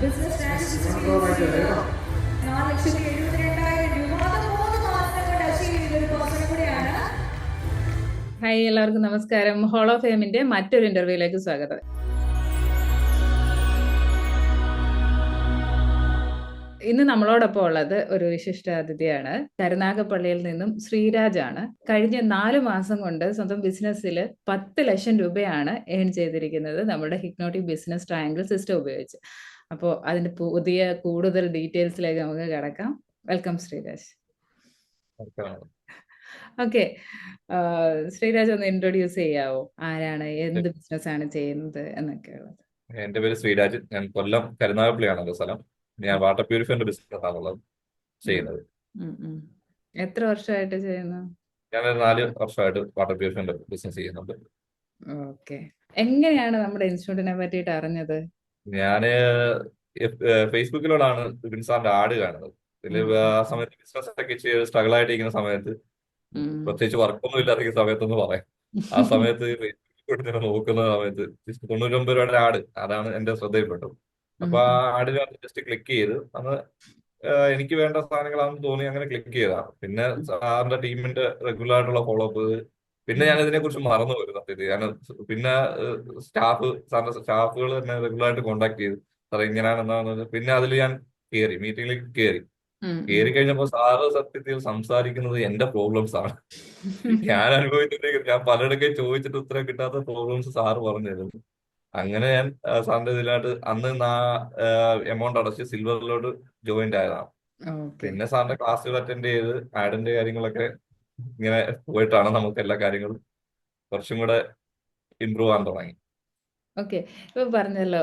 Business രൂപ hi എല്ലാവർക്കും നമസ്കാരം. ഹോളോ ഫെയിമിന്റെ മറ്റൊരു ഇന്റർവ്യൂയിലേക്ക് സ്വാഗതം. ഇന്ന് നമ്മളോടൊപ്പം ഉള്ളത് ഒരു വിശിഷ്ട അതിഥിയാണ് കരുനാഗപ്പള്ളിയിൽ നിന്നും ശ്രീരാജാണ്. കഴിഞ്ഞ നാല് മാസം കൊണ്ട് സ്വന്തം ബിസിനസ്സിൽ പത്ത് ലക്ഷം രൂപയാണ് ഏൺ ചെയ്തിരിക്കുന്നത് നമ്മുടെ ഹിപ്നോട്ടിക് ബിസിനസ് ട്രയാങ്കിൾ സിസ്റ്റം ഉപയോഗിച്ച്. അപ്പോൾ അതിന്റെ പുതിയ കൂടുതൽ ഡീറ്റെയിൽസിലേക്ക് നമുക്ക് കിടക്കാം. വെൽക്കം ശ്രീരാജ്. ഓക്കെ. ശ്രീരാജ് ഒന്ന് ഇൻട്രൊഡ്യൂസ് ചെയ്യാവോ? ആരാണ് എന്ത് ബിസിനസ് ആണ് ചെയ്യുന്നത് എന്നൊക്കെ ഉള്ളത് എന്റെ പേര് ശ്രീരാജ്. ഞാൻ കൊല്ലം കരുനാഗപ്പള്ളിയാണ് എന്റെ സ്ഥലം. ഞാൻ വാട്ടർ പ്യൂരിഫയറിന്റെ ബിസിനസ് ആണുള്ളത് ചെയ്യുന്നത്. എത്ര വർഷമായിട്ട് ചെയ്യുന്നു? ഞാൻ നാല് വർഷമായിട്ട് വാട്ടർ പ്യൂരിഫയറിന്റെ ബിസിനസ് ചെയ്യുന്നുണ്ട്. ഓക്കെ. എങ്ങനെയാണ് നമ്മുടെ ഇൻസ്റ്റിറ്റ്യൂട്ടിനെ പറ്റിയിട്ട് അറിഞ്ഞത്? ഞാൻ ഫേസ്ബുക്കിലൂടെയാണ് ബിൻസാറിന്റെ ആഡ് കാണുന്നത്. ഇതിൽ ആ സമയത്ത് ബിസിനസ് ഒക്കെ ചെയ്ത് സ്ട്രഗിൾ ആയിട്ടിരിക്കുന്ന സമയത്ത്. പ്രത്യേകിച്ച് വർക്കൊന്നും ഇല്ലാത്ത സമയത്തൊന്ന് പറയാം. ആ സമയത്ത് ഫേസ്ബുക്കിൽ നോക്കുന്ന സമയത്ത് തൊണ്ണൂറ്റൊമ്പത് രൂപയുടെ ആഡ് അതാണ് എന്റെ ശ്രദ്ധയിൽപ്പെട്ടത്. അപ്പൊ ആ ആഡിനകത്ത് ജസ്റ്റ് ക്ലിക്ക് ചെയ്ത് അന്ന് എനിക്ക് വേണ്ട സാധനങ്ങളാണെന്ന് തോന്നി അങ്ങനെ ക്ലിക്ക് ചെയ്തതാണ് പിന്നെ സാറിന്റെ ടീമിന്റെ റെഗുലർ ആയിട്ടുള്ള ഫോളോ അപ്പ് പിന്നെ ഞാൻ ഇതിനെ കുറിച്ച് മറന്നു പോയി സത്യത്തിൽ. ഞാൻ പിന്നെ സ്റ്റാഫ് സാറിന്റെ സ്റ്റാഫുകൾ തന്നെ റെഗുലർ ആയിട്ട് കോണ്ടാക്ട് ചെയ്ത്. സാറേ ഇങ്ങനെയാണ് എന്താണെന്ന് പിന്നെ അതിൽ ഞാൻ കയറി മീറ്റിംഗിലേക്ക് കയറി. കയറി കഴിഞ്ഞപ്പോ സാറ് സത്യത്തിൽ സംസാരിക്കുന്നത് എന്റെ പ്രോബ്ലംസ് ആണ്. ഞാൻ അനുഭവിച്ചിട്ട് ഞാൻ പലയിടക്കെ ചോദിച്ചിട്ട് ഉത്തരം കിട്ടാത്ത പ്രോബ്ലംസ് സാറ് പറഞ്ഞു തരുന്നു. അങ്ങനെ ഞാൻ സാറിന്റെ ഇതിലായിട്ട് അന്ന് നാ എമൗണ്ട് അടച്ച് സിൽവറിലോട്ട് ജോയിന്റ് ആയതാണ്. പിന്നെ സാറിന്റെ ക്ലാസ്സുകൾ അറ്റൻഡ് ചെയ്ത് ആഡിന്റെ കാര്യങ്ങളൊക്കെ ഇങ്ങനെ പോയിട്ടാണ് നമുക്ക് എല്ലാ കാര്യങ്ങളും കുറച്ചും കൂടെ ഇമ്പ്രൂവ് ആകാൻ തുടങ്ങി. ഓക്കെ. ഇപ്പൊ പറഞ്ഞല്ലോ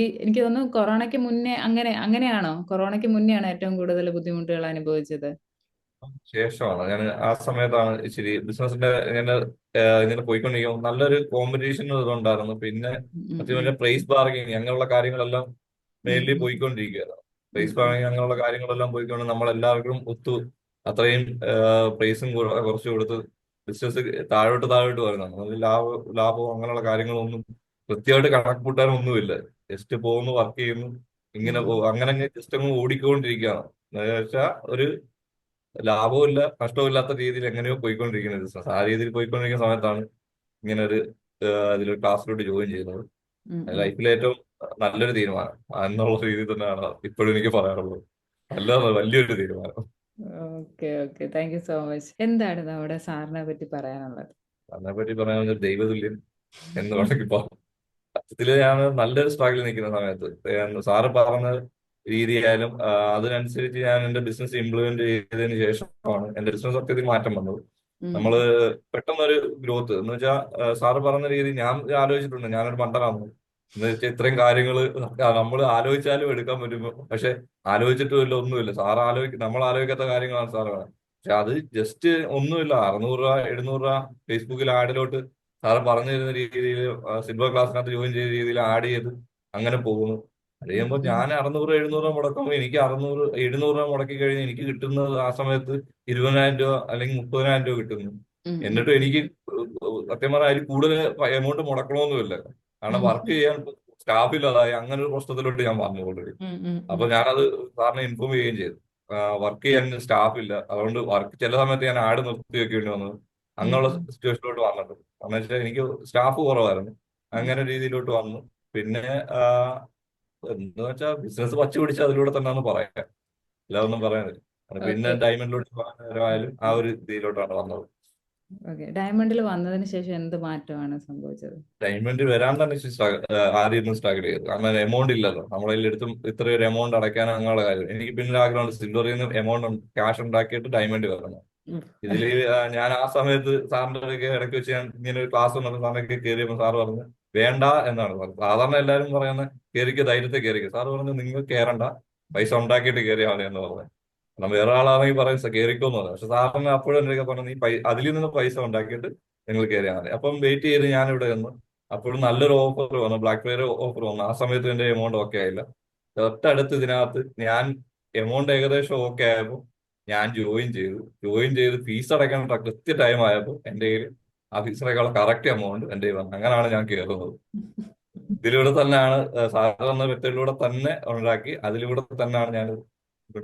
ഈ എനിക്ക് തോന്നുന്നു കൊറോണയ്ക്ക് മുന്നേ അങ്ങനെ അങ്ങനെയാണോ? കൊറോണയ്ക്ക് മുന്നെയാണ് ഏറ്റവും കൂടുതൽ ബുദ്ധിമുട്ടുകൾ അനുഭവിച്ചത്. ശേഷമാണ്. ഞാൻ ആ സമയത്താണ് ഇച്ചിരി ബിസിനസിന്റെ ഇങ്ങനെ ഏഹ്, ഇങ്ങനെ പോയിക്കൊണ്ടിരിക്കും നല്ലൊരു കോമ്പറ്റീഷൻ ഇതുണ്ടായിരുന്നു. പിന്നെ ഉം, ഉം, സത്യം പ്രൈസ് ബാർഗിങ് അങ്ങനെയുള്ള കാര്യങ്ങളെല്ലാം മെയിൻലി പോയിക്കൊണ്ടിരിക്കുകയായിരുന്നു പ്രൈസ് ഉം, ബാർഗിങ് അങ്ങനെയുള്ള കാര്യങ്ങളെല്ലാം പോയിക്കൊണ്ട് നമ്മളെല്ലാവർക്കും ഒത്തു അത്രയും പ്രൈസും കുറച്ച് കൊടുത്ത് ബിസിനസ് താഴോട്ട് താഴോട്ട് വരുന്നതാണ്. അതിൽ ലാഭ ലാഭവും അങ്ങനെയുള്ള കാര്യങ്ങളൊന്നും കൃത്യമായിട്ട് കണക്ക് കൂട്ടാനൊന്നുമില്ല ജസ്റ്റ് പോകുന്നു വർക്ക് ചെയ്യുന്നു ഇങ്ങനെ പോകും അങ്ങനെ ജസ്റ്റ് അങ്ങ് ഓടിക്കൊണ്ടിരിക്കുകയാണ്. എന്ന് വെച്ചാൽ ഒരു ലാഭവും ഇല്ല നഷ്ടവും ഇല്ലാത്ത രീതിയിൽ എങ്ങനെയോ പോയിക്കൊണ്ടിരിക്കുന്ന ബിസിനസ് ആ രീതിയിൽ പോയിക്കൊണ്ടിരിക്കുന്ന സമയത്താണ് ഇങ്ങനെ ഒരു അതിലൊരു ക്ലാസ്സിലോട്ട് ജോയിൻ ചെയ്യുന്നത്. ലൈഫിലെ ഏറ്റവും നല്ലൊരു തീരുമാനം. എന്നുള്ള രീതിയിൽ തന്നെയാണ് ഇപ്പോഴും എനിക്ക് പറയാനുള്ളത്. നല്ല വലിയൊരു തീരുമാനം. Okay okay. Thank you so much. എന്താണ് നമ്മുടെ സാറിനെ പറ്റി പറയാനുള്ളത്? അതിനെപ്പറ്റി പറയാൻ ദൈവതുല്യൻ എന്ന് വേണമെങ്കിൽ പറയാം ഞാൻ നല്ലൊരു സ്ട്രഗിൾ നിൽക്കുന്ന സമയത്ത് സാറ് പറഞ്ഞ രീതിയായാലും അതിനനുസരിച്ച് ഞാൻ എന്റെ ബിസിനസ് ഇംപ്ലിമെന്റ് ചെയ്തതിന് ശേഷമാണ് എന്റെ ബിസിനസ് സത്യത്തിൽ മാറ്റം വന്നത്. നമ്മൾ പെട്ടെന്നൊരു ഗ്രോത്ത് എന്ന് വെച്ചാൽ സാറ് പറഞ്ഞ രീതി ഞാൻ ആലോചിച്ചിട്ടുണ്ട്. ഞാനൊരു മണ്ടനാണ്. എന്ന് വെച്ചാൽ ഇത്രയും കാര്യങ്ങൾ നമ്മൾ ആലോചിച്ചാലും എടുക്കാൻ പറ്റും. പക്ഷെ ആലോചിച്ചിട്ടുമില്ല ഒന്നുമില്ല. സാർ ആലോചിക്കും നമ്മൾ ആലോചിക്കാത്ത കാര്യങ്ങളാണ് സാറ് പറയുന്നത്. പക്ഷെ അത് ജസ്റ്റ് ഒന്നുമില്ല. അറുന്നൂറ് രൂപ എഴുന്നൂറ് രൂപ ഫേസ്ബുക്കിൽ ആഡിലോട്ട് സാറ് പറഞ്ഞു തരുന്ന രീതിയിൽ സിൽവർ ക്ലാസ്സിനകത്ത് ജോയിൻ ചെയ്ത രീതിയിൽ ആഡ് ചെയ്ത് അങ്ങനെ പോകുന്നു. അത് ചെയ്യുമ്പോൾ ഞാൻ അറുന്നൂറ് എഴുന്നൂറ് രൂപ മുടക്കുമ്പോൾ എനിക്ക് അറുന്നൂറ് എഴുന്നൂറ് രൂപ മുടക്കി കഴിഞ്ഞ് എനിക്ക് കിട്ടുന്നത് ആ സമയത്ത് ഇരുപതിനായിരം രൂപ അല്ലെങ്കിൽ മുപ്പതിനായിരം രൂപ കിട്ടുന്നു. എന്നിട്ടും എനിക്ക് സത്യം പറഞ്ഞാൽ അതിൽ കൂടുതൽ എമൗണ്ട് മുടക്കണമെന്നുമില്ല. കാരണം വർക്ക് ചെയ്യാൻ സ്റ്റാഫ് ഇല്ലാതായി അങ്ങനെ ഒരു പ്രശ്നത്തിലോട്ട് ഞാൻ പറഞ്ഞു ഓൾറെഡി അപ്പൊ. ഞാനത് സാറിനെ ഇൻഫോം ചെയ്യുകയും ചെയ്തു. വർക്ക് ചെയ്യാൻ സ്റ്റാഫ് ഇല്ല. അതുകൊണ്ട് വർക്ക് ചില സമയത്ത് ഞാൻ ആട് നിർത്തി വെക്കേണ്ടി വന്നത് അങ്ങനെയുള്ള. സിറ്റുവേഷനിലോട്ട് വന്നിട്ടുണ്ട്. കാരണം വെച്ചാൽ എനിക്ക് സ്റ്റാഫ് കുറവായിരുന്നു. അങ്ങനെ രീതിയിലോട്ട് വന്നു. പിന്നെ ആ, വെച്ചാ വെച്ചാൽ ബിസിനസ് പച്ച പിടിച്ച് അതിലൂടെ തന്നെയാണ് പറയാം. എല്ലാതൊന്നും പറയാൻ പറയാനില്ല പിന്നെ ഡയമണ്ടിലോട്ട് പറഞ്ഞാലും ആ ഒരു ഇതിലോട്ടാണ് വന്നത്. ഓക്കെ ഡയമണ്ടിൽ വന്നതിന് ശേഷം എന്ത് മാറ്റമാണ് സംഭവിച്ചത്? ഡയമണ്ട് വരാൻ തന്നെ ഇച്ചിരി struggle- ഏഹ് ആദ്യം ഒന്ന് സ്ട്രഗിൾ ചെയ്തു. കാരണം എമൗണ്ട് ഇല്ലല്ലോ. നമ്മളെ ഇത്ര ഒരു എമൗണ്ട് അടയ്ക്കാൻ അങ്ങനെയുള്ള കാര്യം. എനിക്ക് പിന്നെ ആഗ്രഹം ആഗ്രഹമുണ്ട് സിൽവറിൽ നിന്ന് എമൗണ്ട് ക്യാഷ് ഉണ്ടാക്കിയിട്ട് ഡയമണ്ട് വരണം. ഇതിൽ ഇതിൽ ഞാൻ ആ സമയത്ത് സാറിന്റെ ഇടയ്ക്ക് വെച്ച് ഞാൻ ഇങ്ങനെ ഒരു ക്ലാസ് വന്നപ്പോൾ സാറിനൊക്കെ കയറിയപ്പോൾ സാർ പറഞ്ഞു വേണ്ട എന്നാണ്. സാധാരണ എല്ലാവരും പറയുന്നത് കയറിക്ക് ധൈര്യത്തെ കയറിക്ക് സാറ് പറഞ്ഞു നിങ്ങൾ കയറണ്ട പൈസ ഉണ്ടാക്കിയിട്ട് കയറിയാൽ മതി എന്ന് പറഞ്ഞു. കാരണം വേറെ ആളാണെങ്കിൽ പറയും കയറിക്കോന്ന് പറഞ്ഞു. പക്ഷെ സാറിന് അപ്പോഴും എന്നൊക്കെ പറഞ്ഞു നീ പൈ അതിൽ നിന്ന് പൈസ ഉണ്ടാക്കിയിട്ട് നിങ്ങൾ കയറിയാൽ മതി. അപ്പം വെയിറ്റ് ചെയ്ത് ഞാനിവിടെ വന്ന് അപ്പോഴും നല്ലൊരു ഓഫർ വന്നു. ബ്ലാക്ക് ഫ്രൈഡേ ഓഫർ വന്നു. ആ സമയത്ത് എന്റെ എമൗണ്ട് ഓക്കെ ആയില്ല. തൊട്ടടുത്ത് ഇതിനകത്ത് ഞാൻ എമൗണ്ട് ഏകദേശം ഓക്കെ ആയപ്പോൾ ഞാൻ ജോയിൻ ചെയ്തു. ജോയിൻ ചെയ്ത് ഫീസ് അടയ്ക്കാൻ കൃത്യ ടൈം ആയപ്പോൾ എന്റെ കയ്യിൽ അടയ്ക്കാനുള്ള കറക്റ്റ് എമൗണ്ട് എന്റെ വന്നു. അങ്ങനെയാണ് ഞാൻ കേറുന്നത്. ഇതിലൂടെ തന്നെയാണ് സാധാരണ എന്ന വ്യക്തിയിലൂടെ തന്നെ ഉണ്ടാക്കി അതിലൂടെ തന്നെയാണ് ഞാൻ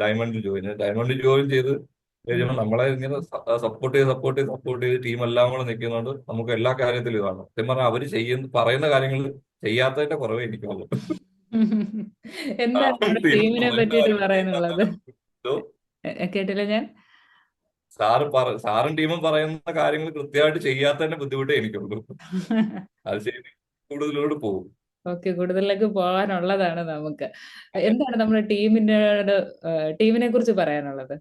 ഡയമണ്ടിൽ ജോയിൻ ഡയമണ്ടിൽ ജോയിൻ ചെയ്ത് കഴിയുമ്പോൾ നമ്മളെ ഇങ്ങനെ സപ്പോർട്ട് ചെയ്ത് സപ്പോർട്ട് ചെയ്ത് സപ്പോർട്ട് ചെയ്ത് ടീം എല്ലാം കൂടെ നിൽക്കുന്നതുകൊണ്ട് നമുക്ക് എല്ലാ കാര്യത്തിലും ഇതാണ്. സത്യം പറഞ്ഞാൽ അവർ ചെയ്യുന്ന പറയുന്ന കാര്യങ്ങൾ ചെയ്യാത്തതിന്റെ കുറവേ എനിക്കുള്ളൂ. എന്താണ് ടീമിനെ പറ്റിയിട്ട് പറയാനുള്ളത്? കേട്ടില്ല ഞാൻ? സാറ് പറ സാറും ടീമും പറയുന്ന കാര്യങ്ങൾ കൃത്യമായിട്ട് ചെയ്യാത്തതിന്റെ ബുദ്ധിമുട്ടേ എനിക്കുള്ളൂ. അത് ശരി. കൂടുതലോട് പോകും. ഓക്കെ കൂടുതലേക്ക് പോകാനുള്ളതാണ് നമുക്ക്. എന്താണ് നമ്മുടെ ടീമിനോട് ടീമിനെ കുറിച്ച് പറയാനുള്ളത്?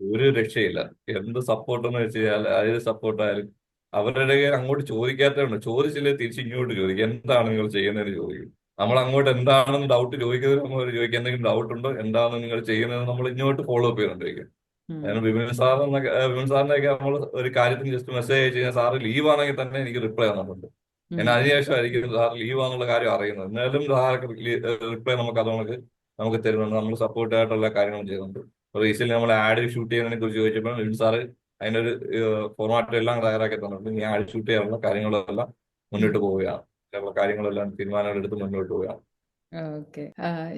ഒരു രക്ഷയില്ല. എന്ത് സപ്പോർട്ട് എന്ന് വെച്ച് കഴിഞ്ഞാൽ ഏത് സപ്പോർട്ട് ആയാലും അവരുടെ അങ്ങോട്ട് ചോദിക്കാത്തതുണ്ട് ചോദിച്ചില്ലേ തിരിച്ച് ഇങ്ങോട്ട് ചോദിക്കും. എന്താണ് നിങ്ങൾ ചെയ്യുന്നതെന്ന് ചോദിക്കും. നമ്മൾ അങ്ങോട്ട് എന്താണെന്ന് ഡൗട്ട് ചോദിക്കുന്നതിന് നമ്മൾ ചോദിക്കും. എന്തെങ്കിലും ഡൗട്ട് ഉണ്ടോ? എന്താണ് നിങ്ങൾ ചെയ്യുന്നത് നമ്മൾ ഇങ്ങോട്ട് ഫോളോ അപ്പ് ചെയ്തുകൊണ്ടിരിക്കും. ഞാൻ വിപിൻ സാറിനൊക്കെ വിപിൻ സാറിനൊക്കെ നമ്മൾ ഒരു കാര്യത്തിന് ജസ്റ്റ് മെസ്സേജ് അയച്ചു കഴിഞ്ഞാൽ സാറ് ലീവ് ആണെങ്കിൽ തന്നെ എനിക്ക് റിപ്ലൈ തന്നിട്ടുണ്ട്. ഞാൻ അതിനുശേഷമായിരിക്കും സാർ ലീവ് ആണെന്നുള്ള കാര്യം അറിയുന്നത്. എന്നാലും സാർക്ക് റിപ്ലൈ നമുക്ക് അത് നമുക്ക് നമുക്ക് തരുന്നുണ്ട്. നമ്മൾ സപ്പോർട്ട് ആയിട്ടുള്ള കാര്യങ്ങളും ചെയ്യുന്നുണ്ട്. റീസെന്റ് നമ്മൾ ആഡ് ഷൂട്ട് ചെയ്യുന്നതിനെ കുറിച്ച് ചോദിച്ചപ്പോൾ വിപിൻ സാറ് അതിനൊരു ഫോർമാറ്റ് എല്ലാം തയ്യാറാക്കി തന്നിട്ടുണ്ട്. ഞാൻ ആഡ് ഷൂട്ട് ചെയ്യാനുള്ള കാര്യങ്ങളെല്ലാം മുന്നോട്ട് പോവുകയാണ്. കാര്യങ്ങളെല്ലാം തീരുമാനങ്ങൾ എടുത്ത് മുന്നോട്ട് പോവുകയാണ്. ഓക്കെ.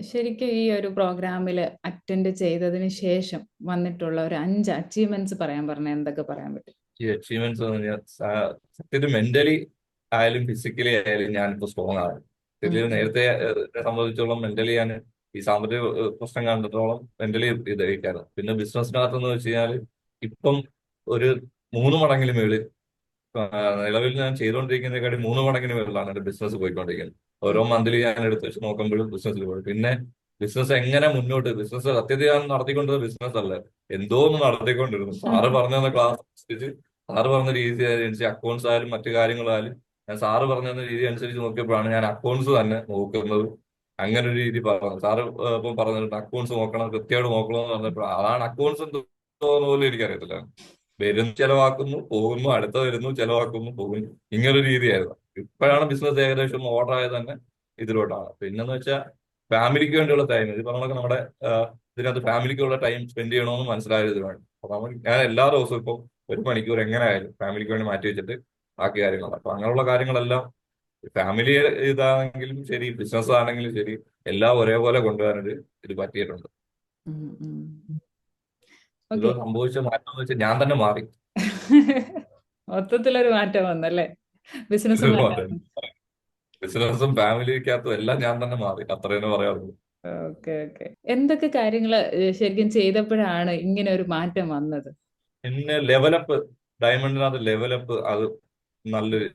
ശരിക്കും ഈ ഒരു പ്രോഗ്രാമിൽ അറ്റൻഡ് ചെയ്തതിന് ശേഷം വന്നിട്ടുള്ള ഒരു അഞ്ച് അച്ചീവ്മെന്റ്സ് പറയാൻ പറഞ്ഞ എന്തൊക്കെ പറയാൻ പറ്റും? ഈ അച്ചീവ്മെന്റ്സ് എന്ന് പറഞ്ഞാൽ സ- സത്യത്തിൽ മെന്റലി ആയാലും ഫിസിക്കലി ആയാലും ഞാനിപ്പോ സ്ട്രോങ് ആണ്. ഇതിൽ ഉം. നേരത്തെ ഏഹ്, സംബന്ധിച്ചോളം മെന്റലി ഞാൻ ഈ സാമ്പത്തിക ഏഹ്, പ്രശ്നം കണ്ടിടത്തോളം മെന്റലി ഇതായിരിക്കാറ്. പിന്നെ ബിസിനസ്സിനകത്ത് എന്ന് വെച്ച് കഴിഞ്ഞാൽ ഇപ്പം ഒരു മൂന്ന് മടങ്ങിന് മേളിൽ ആ, നിലവിൽ ഞാൻ ചെയ്തുകൊണ്ടിരിക്കുന്നതിനെക്കാട്ടി മൂന്ന് മടങ്ങിന് മേളിലാണ് എന്റെ ബിസിനസ് പോയിക്കൊണ്ടിരിക്കുന്നത്. ഓരോ മന്ത്ലി ഞാൻ എടുത്ത് വെച്ച് നോക്കുമ്പോഴും ബിസിനസ്സിൽ പോയി. പിന്നെ ബിസിനസ് എങ്ങനെ മുന്നോട്ട്? ബിസിനസ് സത്യത്തിൽ ഞാൻ നടത്തിക്കൊണ്ടിരുന്ന ബിസിനസ് അല്ല. എന്തോ ഒന്ന് നടത്തിക്കൊണ്ടിരുന്നു. സാറ് പറഞ്ഞ ക്ലാസ് അനുസരിച്ച് സാറ് പറഞ്ഞ രീതി അനുസരിച്ച് അക്കൗണ്ട്സ് ആയാലും മറ്റു കാര്യങ്ങളായാലും ഞാൻ സാറ് പറഞ്ഞ രീതി അനുസരിച്ച് നോക്കിയപ്പോഴാണ് ഞാൻ അക്കൗണ്ട്സ് തന്നെ നോക്കുന്നത്. അങ്ങനെ ഒരു രീതി പറഞ്ഞു. സാറ് ഇപ്പൊ ഇപ്പം പറഞ്ഞിട്ടുണ്ട് അക്കൗണ്ട്സ് നോക്കണം കൃത്യമായിട്ട് നോക്കണം എന്ന് പറഞ്ഞപ്പോൾ അതാണ് അക്കൗണ്ട്സ് എന്തോന്ന് പോലും എനിക്കറിയത്തില്ല. വരുന്നു ചെലവാക്കുന്നു പോകുന്നു അടുത്ത വരുന്നു ചെലവാക്കുന്നു പോകുന്നു. ഇങ്ങനൊരു രീതിയായിരുന്നു. ഇപ്പോഴാണ് ബിസിനസ് ഏകദേശം ഓർഡർ ആയത് തന്നെ ഇതിലോട്ടാണ്. പിന്നെന്ന് വെച്ചാൽ ഫാമിലിക്ക് വേണ്ടിയുള്ള ടൈം ഇത് പറഞ്ഞ നമ്മുടെ ഇതിനകത്ത് ഫാമിലിക്കുള്ള ടൈം സ്പെൻഡ് ചെയ്യണമെന്ന് മനസ്സിലായത് വേണം അപ്പൊ നമ്മൾ ഞാൻ എല്ലാ ദിവസവും ഇപ്പം ഒരു മണിക്കൂർ എങ്ങനെ ആയാലും ഫാമിലിക്ക് വേണ്ടി മാറ്റി വെച്ചിട്ട് ബാക്കി കാര്യങ്ങളാണ്. അപ്പൊ അങ്ങനെയുള്ള കാര്യങ്ങളെല്ലാം ഫാമിലി ഇതാണെങ്കിലും ശരി ബിസിനസ് ആണെങ്കിലും ശരി എല്ലാം ഒരേപോലെ കൊണ്ടുവരാനൊരു ഇത് പറ്റിയിട്ടുണ്ട്. സംഭവിച്ച മാറ്റം എന്ന് വെച്ചാൽ ഞാൻ തന്നെ മാറി. മൊത്തത്തിലൊരു മാറ്റം വന്നല്ലേ? ബിസിനസ് ബിസിനസും ഫാമിലി ബിസിനസ്സും ഫാമിലിക്കകത്തും എല്ലാം ഞാൻ തന്നെ മാറി. അത്രയെന്ന് പറയാറുള്ളൂ ഓക്കെ ഓക്കെ. എന്തൊക്കെ കാര്യങ്ങൾ ശരിക്കും ചെയ്തപ്പോഴാണ് ഇങ്ങനെ ഒരു മാറ്റം വന്നത്? പിന്നെ ലെവലപ്പ്. ഡയമണ്ടിനകത്ത് ലെവലപ്പ് അത് നല്ലൊരു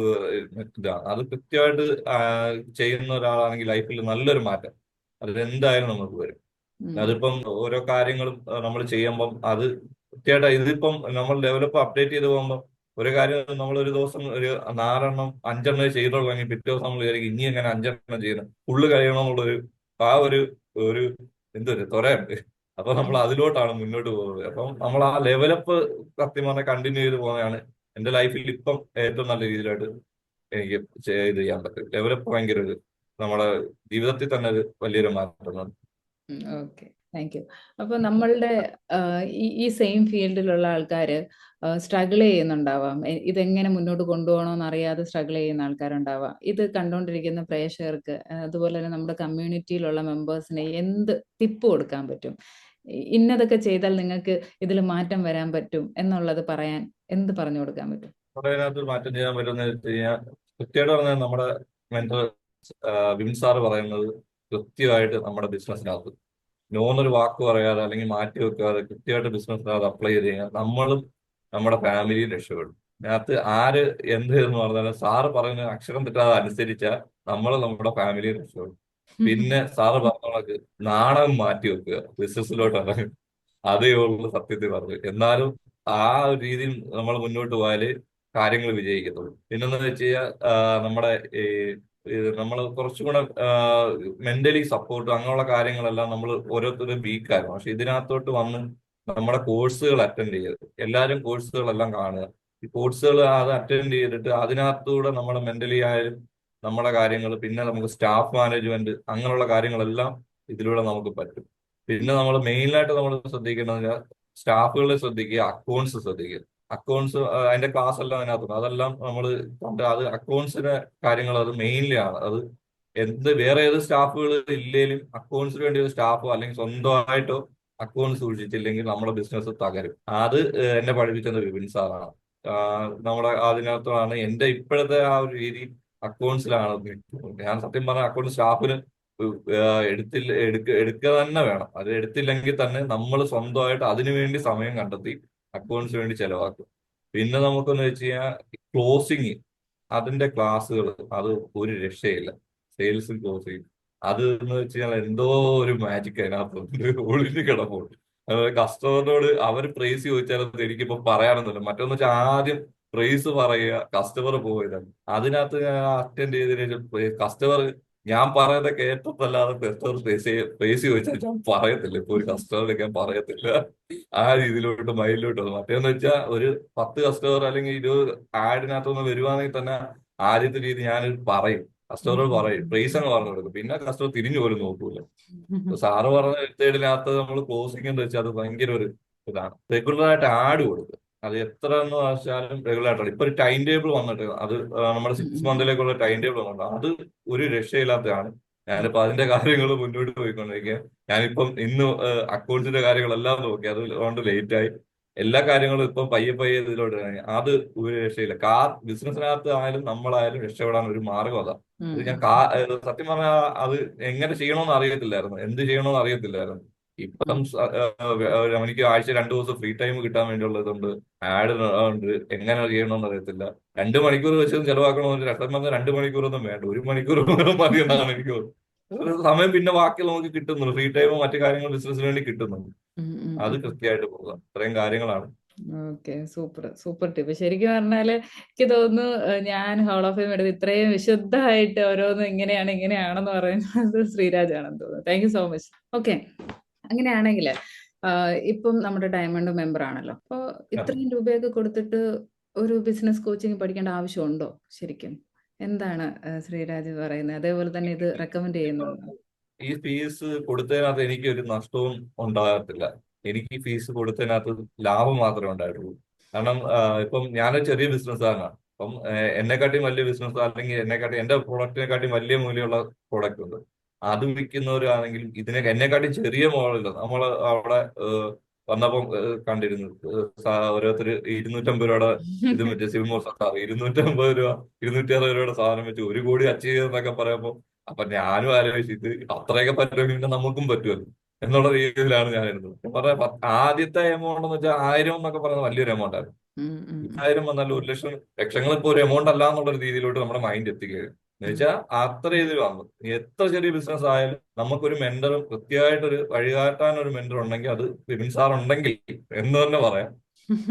ഏഹ്, ഇതാണ്. അത് കൃത്യമായിട്ട് ചെയ്യുന്ന ഒരാളാണെങ്കിൽ ലൈഫിൽ നല്ലൊരു മാറ്റം. അത് എന്തായാലും നമുക്ക് വരും. അതിപ്പം ഓരോ കാര്യങ്ങളും നമ്മൾ ചെയ്യുമ്പം അത് കൃത്യമായിട്ട് ഇതിപ്പം നമ്മൾ ഡെവലപ്പ് അപ്ഡേറ്റ് ചെയ്ത് പോകുമ്പോൾ ഒരു കാര്യം നമ്മൾ ഒരു ദിവസം ഒരു നാലെണ്ണം അഞ്ചെണ്ണം ചെയ്തു തുടങ്ങി പിറ്റേ ദിവസം നമ്മൾ വിചാരിക്കും ഇനി എങ്ങനെ അഞ്ചെണ്ണം ചെയ്യണം ഫുള്ള് കഴിയണമെന്നുള്ളൊരു ആ ഒരു ഒരു എന്തൊരു ത്വരയുണ്ട്. അപ്പൊ നമ്മൾ അതിലോട്ടാണ് മുന്നോട്ട് പോകുന്നത്. അപ്പം നമ്മൾ ആ ലെവലപ്പ് സത്യം പറഞ്ഞാൽ കണ്ടിന്യൂ ചെയ്ത് പോകുന്നതാണ് എന്റെ ലൈഫിൽ ഇപ്പം ഏറ്റവും നല്ല രീതിയിലായിട്ട് എനിക്ക് ഇത് ചെയ്യാൻ പറ്റും. ലെവലപ്പ് ഭയങ്കര ഒരു നമ്മുടെ ജീവിതത്തിൽ തന്നെ ഒരു വലിയൊരു മാറ്റം ഓക്കെ താങ്ക് യു അപ്പൊ നമ്മളുടെ ഈ സെയിം ഫീൽഡിലുള്ള ആൾക്കാർ സ്ട്രഗിൾ ചെയ്യുന്നുണ്ടാവാം. ഇതെങ്ങനെ മുന്നോട്ട് കൊണ്ടുപോകണമെന്ന് അറിയാതെ സ്ട്രഗിൾ ചെയ്യുന്ന ആൾക്കാരുണ്ടാവാം. ഇത് കണ്ടുകൊണ്ടിരിക്കുന്ന പ്രേക്ഷകർക്ക് അതുപോലെ തന്നെ നമ്മുടെ കമ്മ്യൂണിറ്റിയിലുള്ള മെമ്പേഴ്സിനെ എന്ത് ടിപ്പ് കൊടുക്കാൻ പറ്റും? ഇന്നതൊക്കെ ചെയ്താൽ നിങ്ങൾക്ക് ഇതിൽ മാറ്റം വരാൻ പറ്റും എന്നുള്ളത് പറയാൻ എന്ത് പറഞ്ഞു കൊടുക്കാൻ പറ്റും? മാറ്റം ചെയ്യാൻ പറ്റുന്ന നമ്മുടെ മെന്റർ പറയുന്നത് കൃത്യമായിട്ട് നമ്മുടെ ബിസിനസ്സിനകത്ത് നോന്നൊരു വാക്ക് പറയാതെ അല്ലെങ്കിൽ മാറ്റി വെക്കാതെ കൃത്യമായിട്ട് ബിസിനസ്സിനകത്ത് അപ്ലൈ ചെയ്ത് കഴിഞ്ഞാൽ നമ്മളും നമ്മുടെ ഫാമിലിയും രക്ഷപ്പെടും. അതിനകത്ത് ആര് എന്ത് എന്ന് പറഞ്ഞാൽ സാറ് പറയുന്ന അക്ഷരം തെറ്റാതെ അനുസരിച്ചാൽ നമ്മൾ നമ്മുടെ ഫാമിലിയും രക്ഷപ്പെടും. പിന്നെ സാറ് പറഞ്ഞ നാണം മാറ്റി വെക്കുക ബിസിനസ്സിലോട്ട് ഇറങ്ങും അതേ ഉള്ളു സത്യത്തിൽ പറഞ്ഞു എന്നാലും ആ ഒരു രീതിയിൽ നമ്മൾ മുന്നോട്ട് പോയാൽ കാര്യങ്ങൾ വിജയിക്കത്തുള്ളൂ. പിന്നെന്താ വെച്ച് കഴിഞ്ഞാൽ നമ്മുടെ ഈ നമ്മൾ കുറച്ചും കൂടെ മെന്റലി സപ്പോർട്ട് അങ്ങനെയുള്ള കാര്യങ്ങളെല്ലാം നമ്മൾ ഓരോരുത്തരും വീക്കായിരുന്നു പക്ഷെ ഇതിനകത്തോട്ട് വന്ന് നമ്മുടെ കോഴ്സുകൾ അറ്റൻഡ് ചെയ്യരുത് എല്ലാവരും കോഴ്സുകളെല്ലാം കാണുക. ഈ കോഴ്സുകൾ അത് അറ്റൻഡ് ചെയ്തിട്ട് അതിനകത്തൂടെ നമ്മൾ മെന്റലി ആയാലും നമ്മുടെ കാര്യങ്ങൾ പിന്നെ നമുക്ക് സ്റ്റാഫ് മാനേജ്മെന്റ് അങ്ങനെയുള്ള കാര്യങ്ങളെല്ലാം ഇതിലൂടെ നമുക്ക് പറ്റും. പിന്നെ നമ്മൾ മെയിനായിട്ട് നമ്മൾ ശ്രദ്ധിക്കേണ്ടത് സ്റ്റാഫുകളെ ശ്രദ്ധിക്കുക അക്കൗണ്ട്സ് ശ്രദ്ധിക്കുക. അക്കൗണ്ട്സ് അതിന്റെ ക്ലാസ് എല്ലാം അതിനകത്തുണ്ട്. അതെല്ലാം നമ്മൾ കണ്ട് അത് അക്കൗണ്ട്സിന്റെ കാര്യങ്ങൾ അത് മെയിൻലി ആണ്. അത് എന്ത് വേറെ ഏത് സ്റ്റാഫുകൾ ഇല്ലെങ്കിലും അക്കൗണ്ട്സിന് വേണ്ടി ഒരു സ്റ്റാഫോ അല്ലെങ്കിൽ സ്വന്തമായിട്ടോ അക്കൗണ്ട് സൂക്ഷിച്ചില്ലെങ്കിൽ നമ്മുടെ ബിസിനസ് തകരും. അത് എന്നെ പഠിപ്പിച്ചത് വിപിൻ സാറാണ്. നമ്മുടെ അതിനകത്താണ് എന്റെ ഇപ്പോഴത്തെ ആ ഒരു രീതി അക്കൗണ്ട്സിലാണ്. ഞാൻ സത്യം പറഞ്ഞ അക്കൗണ്ട് സ്റ്റാഫിന് എടുത്തില്ല എടുക്ക എടുക്കുക തന്നെ വേണം. അത് എടുത്തില്ലെങ്കിൽ തന്നെ നമ്മൾ സ്വന്തമായിട്ട് അതിനുവേണ്ടി സമയം കണ്ടെത്തി അക്കൗണ്ട്സിന് വേണ്ടി ചെലവാക്കും. പിന്നെ നമുക്കൊന്ന് വെച്ച് കഴിഞ്ഞാൽ ക്ലോസിങ് അതിന്റെ ക്ലാസ്സുകൾ അത് ഒരു രക്ഷയില്ല. സെയിൽസ് ക്ലോസിങ് അത് എന്ന് വെച്ച് കഴിഞ്ഞാൽ എന്തോ ഒരു മാജിക് അതിനകത്ത് ഒളിഞ്ഞു കിടപ്പുണ്ട്. കസ്റ്റമറിനോട് അവർ പ്രൈസ് ചോദിച്ചാലത് എനിക്കിപ്പോ പറയാനൊന്നുമില്ല. മറ്റൊന്ന് വെച്ചാൽ ആദ്യം പ്രൈസ് പറയുക കസ്റ്റമർ പോയതാണ്. അതിനകത്ത് അറ്റൻഡ് ചെയ്തതിനു കസ്റ്റമർ ഞാൻ പറയുന്നത് കേട്ടതല്ലാതെ കസ്റ്റമർ പേസി പേസി ചോദിച്ചാൽ ഞാൻ പറയത്തില്ല. ഇപ്പൊ ഒരു കസ്റ്റമറിന് ഞാൻ പറയത്തില്ല. ആ രീതിയിലോട്ട് മൈലിലോട്ട് മറ്റേന്ന് വെച്ചാൽ ഒരു പത്ത് കസ്റ്റമർ അല്ലെങ്കിൽ ഇരുപത് ആഡിനകത്തൊന്ന് വരുവാണെങ്കിൽ തന്നെ ആദ്യത്തെ രീതി ഞാൻ പറയും. കസ്റ്റമറോട് പറയും. പ്രൈസ് അങ്ങ് പറഞ്ഞു കൊടുക്കും. പിന്നെ കസ്റ്റമർ തിരിഞ്ഞു പോലും നോക്കൂല. സാറ് പറഞ്ഞ എടുത്തേടിനകത്ത് നമ്മൾ ക്ലോസിംഗ് എന്ന് വെച്ചാൽ അത് ഭയങ്കര ഒരു ഇതാണ്. റെഗുലർ ആയിട്ട് ആഡ് കൊടുക്കുക അത് എത്ര എന്ന് വെച്ചാലും റെഗുലർ ആയിട്ടാണ്. ഇപ്പൊ ഒരു ടൈം ടേബിൾ വന്നിട്ട് അത് നമ്മുടെ സിക്സ് മന്തിലേക്കുള്ള ടൈം ടേബിൾ വന്നിട്ട് അത് ഒരു രക്ഷയില്ലാത്തതാണ്. ഞാനിപ്പോ അതിന്റെ കാര്യങ്ങൾ മുന്നോട്ട് പോയിക്കൊണ്ടിരിക്കുക ഞാനിപ്പം ഇന്ന് അക്കൗണ്ട്സിന്റെ കാര്യങ്ങളെല്ലാം നോക്കി. അതുകൊണ്ട് ലേറ്റ് ആയി. എല്ലാ കാര്യങ്ങളും ഇപ്പം പയ്യെ പയ്യെ ഇതിലോട്ട്. അത് ഒരു രക്ഷയില്ല. കാർ ബിസിനസ്സിനകത്ത് ആയാലും നമ്മളായാലും രക്ഷപ്പെടാൻ ഒരു മാർഗം അതാ. ഞാൻ കാ സത്യം പറഞ്ഞാൽ അത് എങ്ങനെ ചെയ്യണമെന്ന് അറിയത്തില്ലായിരുന്നു. എന്ത് ചെയ്യണമെന്ന് അറിയത്തില്ലായിരുന്നു. ഇപ്പം എനിക്ക് ആഴ്ച രണ്ടു ദിവസം ഫ്രീ ടൈം കിട്ടാൻ വേണ്ടിയുള്ളതുണ്ട്. ആഡ് ഉണ്ട്. എങ്ങനെ ചെയ്യണമെന്ന് അറിയത്തില്ല. രണ്ട് മണിക്കൂർ വെച്ച് ചെലവാക്കണമെന്ന് രസം വന്ന രണ്ട് മണിക്കൂറൊന്നും വേണ്ട. ഒരു മണിക്കൂർ മതി എന്നാണ് എനിക്ക് സമയം പിന്നെ ബാക്കി നമുക്ക് കിട്ടുന്നുണ്ട്. ഫ്രീ ടൈമും മറ്റു കാര്യങ്ങൾ ബിസിനസ്സിന് വേണ്ടി കിട്ടുന്നുണ്ട്. അത് കൃത്യമായിട്ട് പോകാം. ഇത്രയും കാര്യങ്ങളാണ്. ഓക്കെ. സൂപ്പർ. Super tip. ശരിക്കും പറഞ്ഞാൽ എനിക്ക് തോന്നുന്നു ഞാൻ ഹോൾ ഓഫ് ഫെയിം എടുത്ത് ഇത്രയും വിശുദ്ധമായിട്ട് ഓരോന്ന് ഇങ്ങനെയാണ് ഇങ്ങനെയാണെന്ന് പറയുന്നത് ശ്രീരാജാണെന്ന് തോന്നുന്നു. Thank you so much okay അങ്ങനെയാണെങ്കിൽ ഇപ്പം നമ്മുടെ ഡയമണ്ട് മെമ്പർ ആണല്ലോ. അപ്പോൾ ഇത്രയും രൂപയൊക്കെ കൊടുത്തിട്ട് ഒരു ബിസിനസ് കോച്ചിങ് പഠിക്കേണ്ട ആവശ്യമുണ്ടോ ശരിക്കും? എന്താണ് ശ്രീരാജ് പറയുന്നത്? അതേപോലെ തന്നെ ഇത് റെക്കമെൻഡ് ചെയ്യുന്നുണ്ടോ? ഈ ഫീസ് കൊടുത്തതിനകത്ത് എനിക്ക് ഒരു നഷ്ടവും ഉണ്ടാകത്തില്ല. എനിക്ക് ഫീസ് കൊടുത്തതിനകത്ത് ലാഭം മാത്രമേ ഉണ്ടായിട്ടുള്ളൂ. കാരണം ഇപ്പം ഞാനൊരു ചെറിയ ബിസിനസ്സുകാരനാണ് അപ്പം എന്നെക്കാട്ടി എന്നെക്കാട്ടിയും വലിയ ബിസിനസ് അല്ലെങ്കിൽ എന്നെക്കാട്ടി എന്റെ പ്രൊഡക്റ്റിനെക്കാട്ടിയും വലിയ മൂല്യമുള്ള പ്രൊഡക്റ്റ് ഉണ്ട്. അത് വിൽക്കുന്നവരാണെങ്കിലും ഇതിനെ എന്നെക്കാട്ടി ചെറിയ മോഡലില്ല നമ്മൾ അവിടെ വന്നപ്പം കണ്ടിരുന്നു. ഓരോരുത്തർ ഇരുന്നൂറ്റമ്പത് രൂപയുടെ ഇത് മറ്റേ സിൽമോർ സാർ ഇരുന്നൂറ്റമ്പത് രൂപ ഇരുന്നൂറ്റി അറുപത് രൂപയുടെ സാധനം വെച്ച് ഒരു കോടി അച്ചീവ് ചെയ്തെന്നൊക്കെ പറയുമ്പോൾ അപ്പൊ ഞാനും ആലോചിച്ചിട്ട് ഇത് അത്രയൊക്കെ പറ്റുമെങ്കിൽ നമുക്കും പറ്റുമല്ലോ എന്നുള്ള രീതിയിലാണ് ഞാൻ ഇരുന്നത്. ആദ്യത്തെ എമൗണ്ട് എന്ന് വെച്ചാൽ ആയിരം എന്നൊക്കെ പറയുന്നത് വലിയൊരു എമൗണ്ട് ആയിരുന്നു. ആയിരം വന്നാൽ ഒരു ലക്ഷം ലക്ഷങ്ങൾ ഇപ്പൊ ഒരു എമൗണ്ട് അല്ല എന്നുള്ള രീതിയിലോട്ട് നമ്മുടെ മൈൻഡ് എത്തിക്കുകയാണ്. എന്ന് വെച്ചാൽ അത്ര രീതിയിൽ വന്നു. എത്ര ചെറിയ ബിസിനസ് ആയാലും നമുക്കൊരു മെന്ററും കൃത്യമായിട്ടൊരു വഴികാട്ടാൻ ഒരു മെന്റർ ഉണ്ടെങ്കിൽ അത് വിപിൻ സാർ ഉണ്ടെങ്കിൽ എന്ന് തന്നെ പറയാം.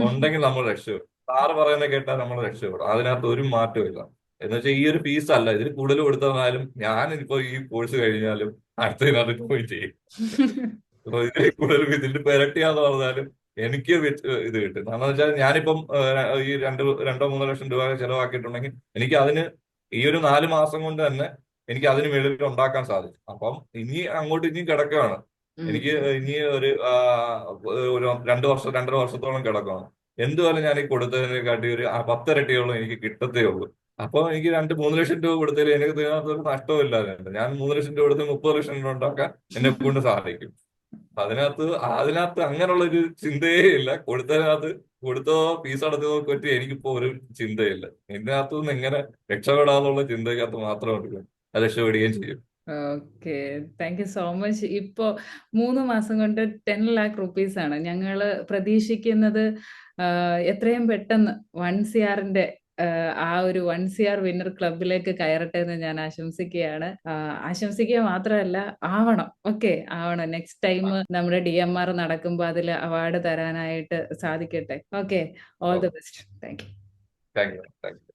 ഉണ്ടെങ്കിൽ നമ്മൾ രക്ഷപ്പെടും. സാറ് പറയുന്നത് കേട്ടാൽ നമ്മൾ രക്ഷപ്പെടും. അതിനകത്ത് ഒരു മാറ്റമില്ല എന്ന് വെച്ചാൽ ഈ ഒരു ഫീസ് അല്ല. ഇതിൽ കൂടുതൽ കൊടുത്തതായാലും ഞാൻ ഇപ്പോ ഈ കോഴ്സ് കഴിഞ്ഞാലും അടുത്തതിനകത്ത് പോയി ചെയ്യും. കൂടുതൽ ഇതിന്റെ പെരട്ടിയാന്ന് പറഞ്ഞാലും എനിക്ക് ഇത് കിട്ടും. കാരണം വെച്ചാൽ ഞാനിപ്പം ഈ രണ്ട് രണ്ടോ മൂന്നോ ലക്ഷം രൂപ ചെലവാക്കിയിട്ടുണ്ടെങ്കിൽ എനിക്ക് അതിന് ഈ ഒരു നാല് മാസം കൊണ്ട് തന്നെ എനിക്ക് അതിന് മേളിൽ ഉണ്ടാക്കാൻ സാധിച്ചു. അപ്പം ഇനി അങ്ങോട്ട് ഇനിയും കിടക്കുകയാണ്. എനിക്ക് ഇനി ഒരു രണ്ടു ഒരു രണ്ട് വർഷം രണ്ടര വർഷത്തോളം കിടക്കണം എന്തുവായാലും ഞാൻ ഈ കൊടുത്തതിനെ കാട്ടി ഒരു പത്തരട്ടിയോളം എനിക്ക് കിട്ടത്തേ ഉള്ളൂ. അപ്പൊ എനിക്ക് രണ്ട് മൂന്ന് ലക്ഷം രൂപ കൊടുത്തതിൽ എനിക്ക് ഇതിനകത്ത് നഷ്ടമില്ലാതെ ഞാൻ മൂന്ന് ലക്ഷം രൂപ കൊടുത്ത് മുപ്പത് ലക്ഷം രൂപ ഉണ്ടാക്കാൻ എന്നെ കൊണ്ട് സഹായിക്കും അതിനകത്ത് അതിനകത്ത് അങ്ങനെയുള്ള ഒരു ചിന്തയേ ഇല്ല കൊടുത്തതിനകത്ത് കൊടുത്തോ ഫീസ് അടച്ചതോ പറ്റി എനിക്കിപ്പോ ഒരു ചിന്തയില്ല. ഇതിനകത്തു നിന്ന് എങ്ങനെ രക്ഷപ്പെടാന്നുള്ള ചിന്തക്കകത്ത് മാത്രമേ ഉള്ളൂ. അത് രക്ഷപ്പെടുകയും ചെയ്യും. Okay. Thank you so much ഇപ്പോ മൂന്ന് മാസം കൊണ്ട് ടെൻ ലാക്ക് റുപ്പീസ് ആണ്. ഞങ്ങൾ പ്രതീക്ഷിക്കുന്നത് എത്രയും പെട്ടെന്ന് വൺ സി ആ ഒരു വൺ സി ആർ വിന്നർ ക്ലബിലേക്ക് കയറട്ടെ എന്ന് ഞാൻ ആശംസിക്കുകയാണ്. ആശംസിക്കുക മാത്രമല്ല ആവണം. ഓക്കെ ആവണം. നെക്സ്റ്റ് ടൈം നമ്മുടെ ഡി എം ആർ നടക്കുമ്പോൾ അതിൽ അവാർഡ് തരാനായിട്ട് സാധിക്കട്ടെ. Okay all the best thank you thank you thank you